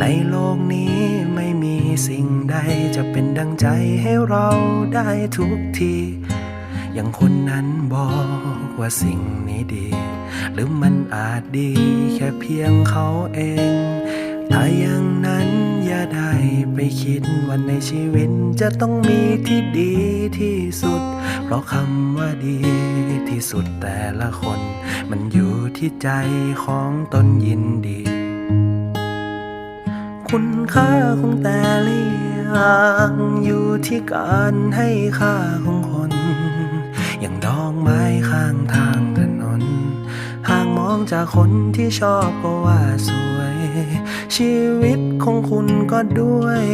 ในโลกนี้ไม่มีสิ่งใดจะเป็นดังใจให้เราได้ทุกที อย่างคนนั้นบอกว่าสิ่งนี้ดี หรือมันอาจดีแค่เพียงเขาเองถ้าอย่างนั้นอย่าได้ไปคิดว่าในชีวิตจะต้องมีที่ดีที่สุด เพราะคำว่าดีที่สุดแต่ละคน มันอยู่ที่ใจของตนยินดี ค่าของแต่ละอย่างอยู่ที่การให้ค่าของคน อย่างดอกไม้ข้างทางถนน หากมองจากคนที่ชอบก็ว่าสวย ชีวิตของคุณก็ด้วย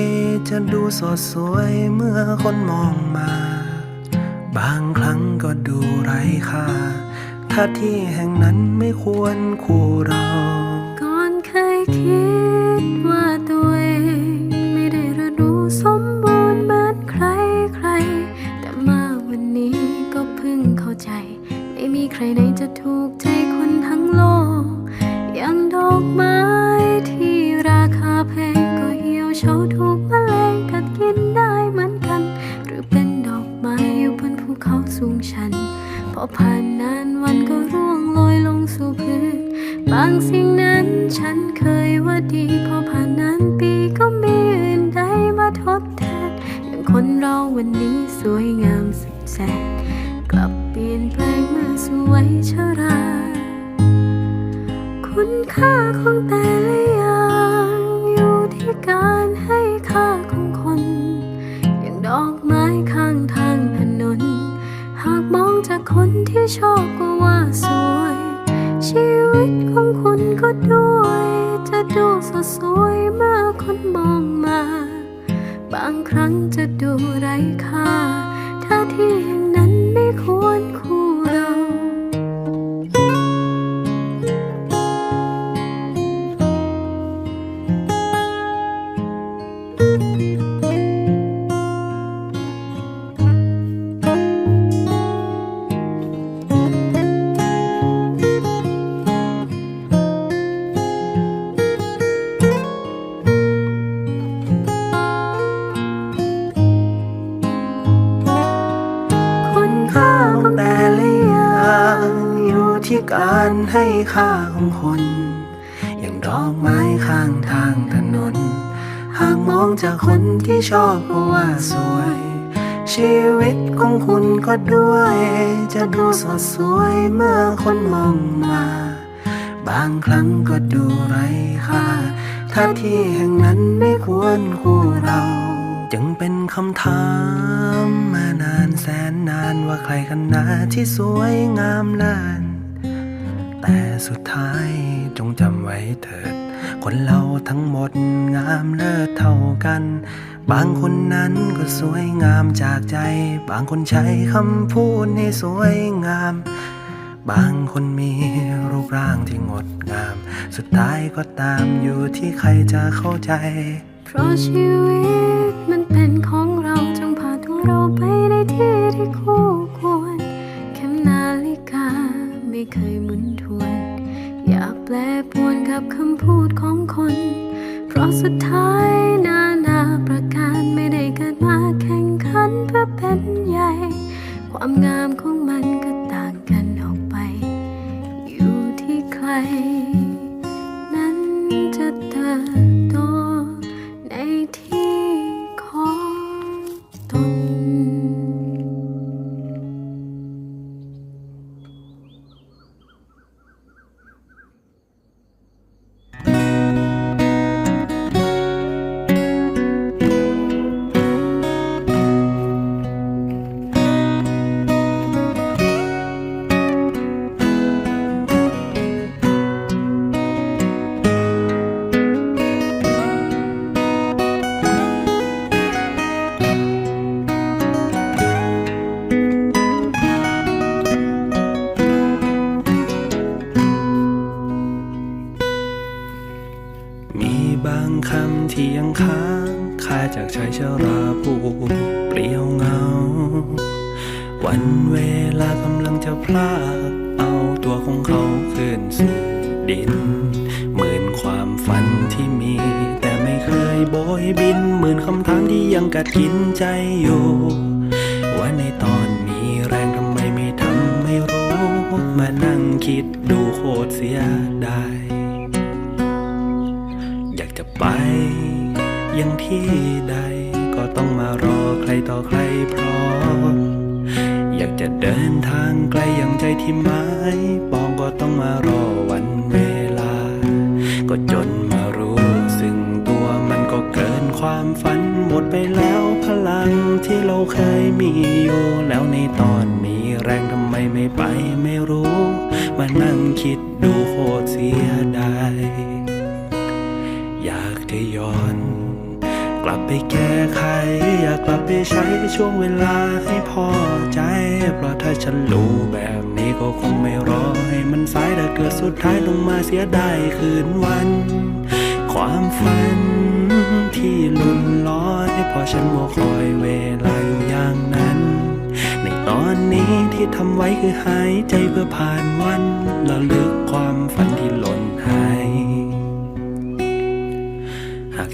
จะดูสดสวยเมื่อคนมองมา บางครั้งก็ดูไร้ค่า ถ้าที่แห่งนั้นไม่ควรคู่เรา ก่อนเคยคิดว่า ถูกใจคนทั้งโลก อย่างดอกไม้ที่ราคาแพงก็เหี่ยวเฉาถูกแมลงกัดกินได้เหมือนกัน หรือเป็นดอกไม้อยู่บนภูเขาสูงชัน พอผ่านนานวันก็ร่วงโรยลงสู่พื้น บางสิ่งนั้นฉันเคยว่าดี พอผ่านนานปีก็มีอื่นใดมาทดแทน อย่างคนเราวันนี้สวยงามสุดแสน กลับเปลี่ยนแปลงเมื่อสวยชรา คุณค่าของแต่ละอย่างอยู่ที่การให้ค่าของคน อย่างดอกไม้ข้างทางถนน หากมองจากคนที่ชอบก็ว่าสวย ชีวิตของคุณก็ด้วย จะดูสดสวยเมื่อคนมองมา บางครั้งจะดูไร้ค่าถ้าที่ การให้ค่าของคน อย่างดอกไม้ข้างทางถนน หากมองจากคนที่ชอบก็ว่าสวย ชีวิตของคุณก็ด้วย จะดูสดสวยเมื่อคนมองมา บางครั้งก็ดูไร้ค่า ถ้าที่แห่งนั้นไม่ควรคู่เรา จึงเป็นคำถามมานานแสนนานว่าใครกันนะที่สวยงามเลิศ แต่สุดท้ายจงจำไว้เถิด คนเราทั้งหมดงามเลิศเท่ากัน บางคนนั้นก็สวยงามจากใจ บางคนใช้คำพูดให้สวยงาม บางคนมีรูปร่างที่งดงาม สุดท้ายก็ตามอยู่ที่ใครจะเข้าใจ เพราะชีวิต สุดท้าย คาจากชาราผู้เปลี่ยวเงา วันเวลากำลังจะพลากเอาตัวของเขาขึ้นสู่ดินหมื่นความฝันที่มี แต่ไม่เคยโบยบินหมื่นคำถามที่ยังกัดกินใจอยู่ว่าในตอนมีแรงทำไมไม่ทำไม่รู้ มานั่งคิดดูโคตรเสียดายอยากจะไป ยังที่ใด ก็ต้องมารอใครต่อใครพร้อม อยากจะเดินทางไกลอย่างใจที่หมายปองก็ต้องมารอวันเวลา ก็จนมารู้ซึ่งตัวมันก็เกินความฝันหมดไปแล้วพลังที่เราเคยมีอยู่แล้วในตอนมีแรงทำไมไม่ไปไม่รู้ มานั่งคิดดูโคตรเสียดาย กลับไปแก้ไข อยากกลับไปใช้ช่วงเวลาให้พอใจ เพราะถ้าฉันรู้แบบนี้ก็คงไม่รอให้มันสายแต่เกิดสุดท้ายต้องมาเสียดายคืนวัน ความฝันที่ลุนลอยเพอฉันมัวคอยเวลาอยู่อย่างนั้น ในตอนนี้ที่ทำไว้คือหายใจเพื่อผ่านวันระลึกความฝันที่หล่น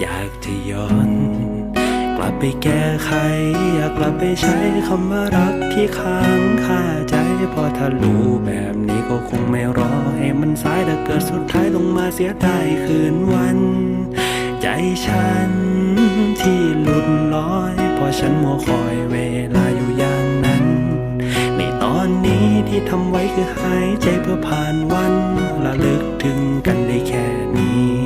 อยากจะย้อน กลับไปแก้ไข อยากกลับไปใช้คำว่ารักที่ค้างคาใจพอถ้ารู้แบบนี้ก็คงไม่รอ ให้มันสายแต่เกิดสุดท้ายต้องมาเสียดายคืนวัน ใจฉันที่หลุดลอย พอฉันมัวคอยเวลาอยู่อย่างนั้น ในตอนนี้ที่ทำไว้คือหายใจเพื่อผ่านวันระลึกถึงกันได้แค่นี้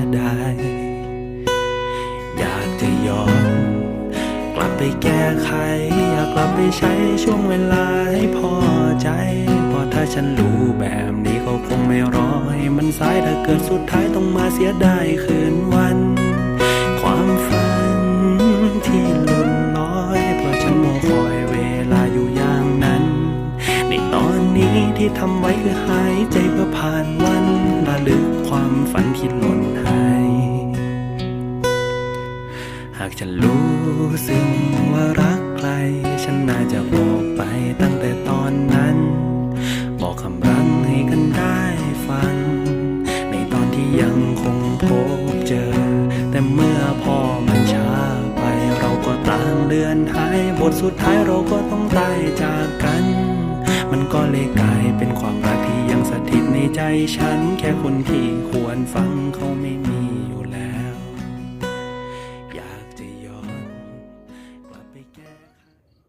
ดายอย ไปแก้ไข อยากกลับไปใช้ช่วงเวลาให้พอใจ เพราะถ้าฉันรู้แบบนี้ก็คงไม่รอให้มันสายถ้าเกิดสุดท้ายต้องมาเสียดายคืนวัน ความฝันที่หลุนลอย เพราะฉันมัวคอยเวลาอยู่อย่างนั้น ในตอนนี้ที่ทำไว้คือหายใจเพื่อผ่านวันระลึกความฝันที่หล่ากฉันรู้ซึ่งว่ารักใคร ฉันน่าจะบอกไปตั้งแต่ตอนนั้น บอกคำรังให้กันได้ฟัง ในตอนที่ยังคงพบเจอ แต่เมื่อพอมันช้าไปเราก็ต่างเลือนหายบทสุดท้ายเราก็ต้องตายจากกัน มันก็เลยกลายเป็นความรักที่ยังสถิตในใจฉัน แค่คนที่ควรฟังเขาไม่มี